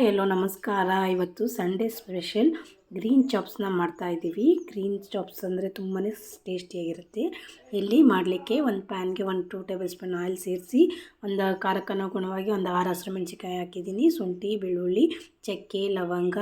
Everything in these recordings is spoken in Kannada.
ಎಲ್ಲೋ ನಮಸ್ಕಾರ. ಇವತ್ತು ಸಂಡೇ ಸ್ಪೆಷಲ್ ಗ್ರೀನ್ ಚಾಪ್ಸ್ನ ಮಾಡ್ತಾ ಇದ್ದೀವಿ. ಗ್ರೀನ್ ಚಾಪ್ಸ್ ಅಂದರೆ ತುಂಬಾ ಟೇಸ್ಟಿಯಾಗಿರುತ್ತೆ. ಇಲ್ಲಿ ಮಾಡಲಿಕ್ಕೆ ಒಂದು ಪ್ಯಾನ್ಗೆ ಒಂದು ಟೂ ಟೇಬಲ್ ಸ್ಪೂನ್ ಆಯಿಲ್ ಸೇರಿಸಿ ಒಂದು ಖಾರಕ್ಕನುಗುಣವಾಗಿ ಒಂದು ಆರು ಹಸಿರು ಮೆಣಸಿಕಾಯಿ ಹಾಕಿದ್ದೀನಿ. ಶುಂಠಿ, ಬೆಳ್ಳುಳ್ಳಿ, ಚಕ್ಕೆ, ಲವಂಗ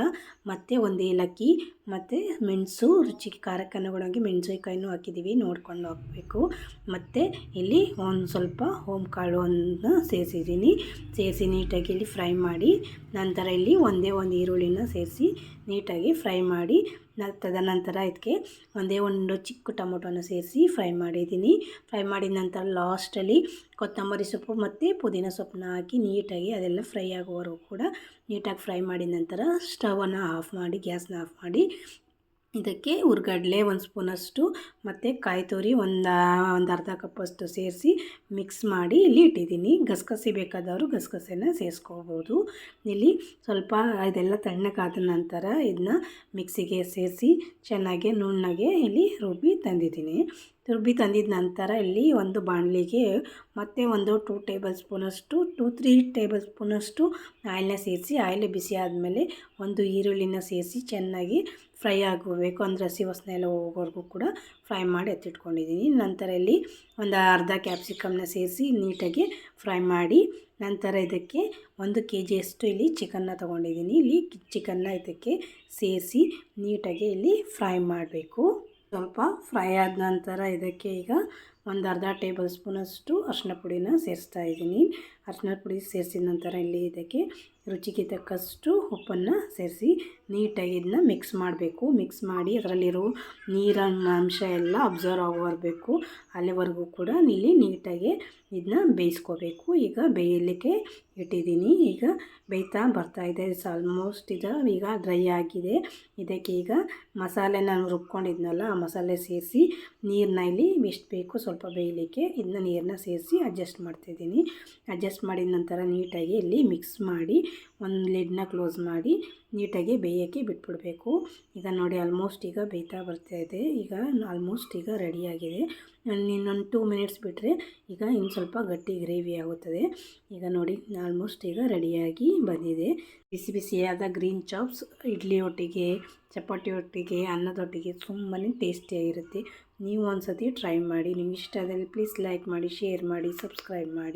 ಮತ್ತು ಒಂದು ಏಲಕ್ಕಿ ಮತ್ತು ಮೆಣಸು, ರುಚಿಗೆ ಖಾರಕ್ಕನುಗುಣವಾಗಿ ಮೆಣಸಿನ್ಕಾಯಿನೂ ಹಾಕಿದ್ದೀವಿ. ನೋಡ್ಕೊಂಡು ಹಾಕಬೇಕು. ಮತ್ತು ಇಲ್ಲಿ ಒಂದು ಸ್ವಲ್ಪ ಹೋಮ್ ಕಾಳು ಒಂದು ಸೇರಿಸಿದ್ದೀನಿ. ಸೇರಿಸಿ ನೀಟಾಗಿ ಇಲ್ಲಿ ಫ್ರೈ ಮಾಡಿ ನಂತರ ಇಲ್ಲಿ ಒಂದೇ ಒಂದು ಈರುಳ್ಳಿನ ಸೇರಿಸಿ ನೀಟಾಗಿ ಫ್ರೈ ಮಾಡಿ ನ ತದನಂತರ ಇದಕ್ಕೆ ಒಂದೇ ಒಂದು ಚಿಕ್ಕ ಟೊಮೊಟೊನ ಸೇರಿಸಿ ಫ್ರೈ ಮಾಡಿದ್ದೀನಿ. ಫ್ರೈ ಮಾಡಿದ ನಂತರ ಲಾಸ್ಟಲ್ಲಿ ಕೊತ್ತಂಬರಿ ಸೊಪ್ಪು ಮತ್ತು ಪುದೀನ ಸೊಪ್ಪನ್ನ ಹಾಕಿ ನೀಟಾಗಿ ಅದೆಲ್ಲ ಫ್ರೈ ಆಗೋವರೆಗೂ ಕೂಡ ನೀಟಾಗಿ ಫ್ರೈ ಮಾಡಿದ ನಂತರ ಸ್ಟವನ್ನು ಆಫ್ ಮಾಡಿ ಗ್ಯಾಸ್ನ ಆಫ್ ಮಾಡಿ ಇದಕ್ಕೆ ಹುರ್ಗಡ್ಲೆ ಒಂದು ಸ್ಪೂನಷ್ಟು, ಮತ್ತು ಕಾಯಿ ತುರಿ ಒಂದು ಒಂದು ಅರ್ಧ ಕಪ್ಪಷ್ಟು ಸೇರಿಸಿ ಮಿಕ್ಸ್ ಮಾಡಿ ಇಲ್ಲಿ ಇಟ್ಟಿದ್ದೀನಿ. ಗಸಗಸೆ ಬೇಕಾದವರು ಗಸಗಸೆನ ಸೇರಿಸ್ಕೋಬೋದು. ಇಲ್ಲಿ ಸ್ವಲ್ಪ ಇದೆಲ್ಲ ತಣ್ಣಗಾದ ನಂತರ ಇದನ್ನ ಮಿಕ್ಸಿಗೆ ಸೇರಿಸಿ ಚೆನ್ನಾಗಿ ನುಣ್ಣಗೆ ಇಲ್ಲಿ ರುಬ್ಬಿ ತಂದಿದ್ದೀನಿ. ರುಬ್ಬಿ ತಂದಿದ ನಂತರ ಇಲ್ಲಿ ಒಂದು ಬಾಣಲಿಗೆ ಮತ್ತೆ ಒಂದು ಟೂ ಟೇಬಲ್ ಸ್ಪೂನಷ್ಟು ಟೂ ತ್ರೀ ಟೇಬಲ್ ಸ್ಪೂನಷ್ಟು ಆಯಿಲ್ನ ಸೇರಿಸಿ, ಆಯಿಲ್ ಬಿಸಿ ಆದಮೇಲೆ ಒಂದು ಈರುಳ್ಳಿನ ಸೇರಿಸಿ ಚೆನ್ನಾಗಿ ಫ್ರೈ ಆಗಬೇಕು ಅಂದರೆ ಹಸಿ ವಾಸನೆ ಎಲ್ಲ ಹೋಗೋವರೆಗೂ ಕೂಡ ಫ್ರೈ ಮಾಡಿ ಎತ್ತಿಟ್ಕೊಂಡಿದ್ದೀನಿ. ನಂತರ ಇಲ್ಲಿ ಒಂದು ಅರ್ಧ ಕ್ಯಾಪ್ಸಿಕಮ್ನ ಸೇರಿಸಿ ನೀಟಾಗಿ ಫ್ರೈ ಮಾಡಿ ನಂತರ ಇದಕ್ಕೆ ಒಂದು ಕೆ ಜಿಯಷ್ಟು ಇಲ್ಲಿ ಚಿಕನ್ನ ತೊಗೊಂಡಿದ್ದೀನಿ. ಇಲ್ಲಿ ಚಿಕನ್ನ ಇದಕ್ಕೆ ಸೇರಿಸಿ ನೀಟಾಗಿ ಇಲ್ಲಿ ಫ್ರೈ ಮಾಡಬೇಕು. ಸ್ವಲ್ಪ ಫ್ರೈ ಆದ ನಂತರ ಇದಕ್ಕೆ ಈಗ ಒಂದು ಅರ್ಧ ಟೇಬಲ್ ಸ್ಪೂನಷ್ಟು ಅರಿಶಿನ ಪುಡಿನ ಸೇರಿಸ್ತಾ ಇದ್ದೀನಿ. ಅರಿಶಿನ ಪುಡಿ ಸೇರಿಸಿದ ನಂತರ ಇಲ್ಲಿ ಇದಕ್ಕೆ ರುಚಿಗೆ ತಕ್ಕಷ್ಟು ಉಪ್ಪನ್ನು ಸೇರಿಸಿ ನೀಟಾಗಿ ಇದನ್ನ ಮಿಕ್ಸ್ ಮಾಡಬೇಕು. ಮಿಕ್ಸ್ ಮಾಡಿ ಅದರಲ್ಲಿರೋ ನೀರಿನ ಅಂಶ ಎಲ್ಲ ಅಬ್ಸರ್ವ್ ಆಗೋವರಬೇಕು ಅಲ್ಲಿವರೆಗೂ ಕೂಡ ಇಲ್ಲಿ ನೀಟಾಗಿ ಇದನ್ನ ಬೇಯಿಸ್ಕೋಬೇಕು. ಈಗ ಬೇಯಲಿಕ್ಕೆ ಇಟ್ಟಿದ್ದೀನಿ. ಈಗ ಬೇಯ್ತಾ ಬರ್ತಾ ಬರ್ತಾಯಿದೆ ಆಲ್ಮೋಸ್ಟ್ ಇದು ಈಗ ಡ್ರೈ ಆಗಿದೆ. ಇದಕ್ಕೆ ಈಗ ಮಸಾಲೆ ನಾನು ರುಬ್ಕೊಂಡಿದ್ನಲ್ಲ, ಆ ಮಸಾಲೆ ಸೇರಿಸಿ ನೀರನ್ನ ಇಲ್ಲಿ ಎಷ್ಟು ಬೇಕು ಸ್ವಲ್ಪ ಬೇಯಲಿಕ್ಕೆ ಇದನ್ನ ನೀರನ್ನ ಸೇರಿಸಿ ಅಡ್ಜಸ್ಟ್ ಮಾಡ್ತಿದ್ದೀನಿ. ಅಡ್ಜಸ್ಟ್ ಮಾಡಿದ ನಂತರ ನೀಟಾಗಿ ಇಲ್ಲಿ ಮಿಕ್ಸ್ ಮಾಡಿ ಒಂದು ಲಿಡ್ನ ಕ್ಲೋಸ್ ಮಾಡಿ ನೀಟಾಗಿ ಬೇಯೋಕ್ಕೆ ಬಿಟ್ಬಿಡಬೇಕು. ಈಗ ನೋಡಿ ಆಲ್ಮೋಸ್ಟ್ ಈಗ ಬೇಯ್ತಾ ಇದೆ. ಈಗ ಆಲ್ಮೋಸ್ಟ್ ಈಗ ರೆಡಿಯಾಗಿದೆ ಇನ್ನೊಂದು ಟೂ ಮಿನಿಟ್ಸ್ ಬಿಟ್ಟರೆ ಈಗ ಇನ್ನು ಸ್ವಲ್ಪ ಗಟ್ಟಿ ಗ್ರೇವಿ ಆಗುತ್ತದೆ. ಈಗ ನೋಡಿ ಆಲ್ಮೋಸ್ಟ್ ಈಗ ರೆಡಿಯಾಗಿ ಬಂದಿದೆ. ಬಿಸಿ ಬಿಸಿಯಾದ ಗ್ರೀನ್ ಚಾಪ್ಸ್ ಇಡ್ಲಿ ಒಟ್ಟಿಗೆ, ಚಪಾತಿ ಒಟ್ಟಿಗೆ, ಅನ್ನದೊಟ್ಟಿಗೆ ತುಂಬಾ ಟೇಸ್ಟಿಯಾಗಿರುತ್ತೆ ನೀವು ಒಂದು ಸತಿ ಟ್ರೈ ಮಾಡಿ. ನಿಮ್ಗೆ ಇಷ್ಟ ಆದಲ್ಲಿ ಪ್ಲೀಸ್ ಲೈಕ್ ಮಾಡಿ ಶೇರ್ ಮಾಡಿ ಸಬ್ಸ್ಕ್ರೈಬ್ ಮಾಡಿ.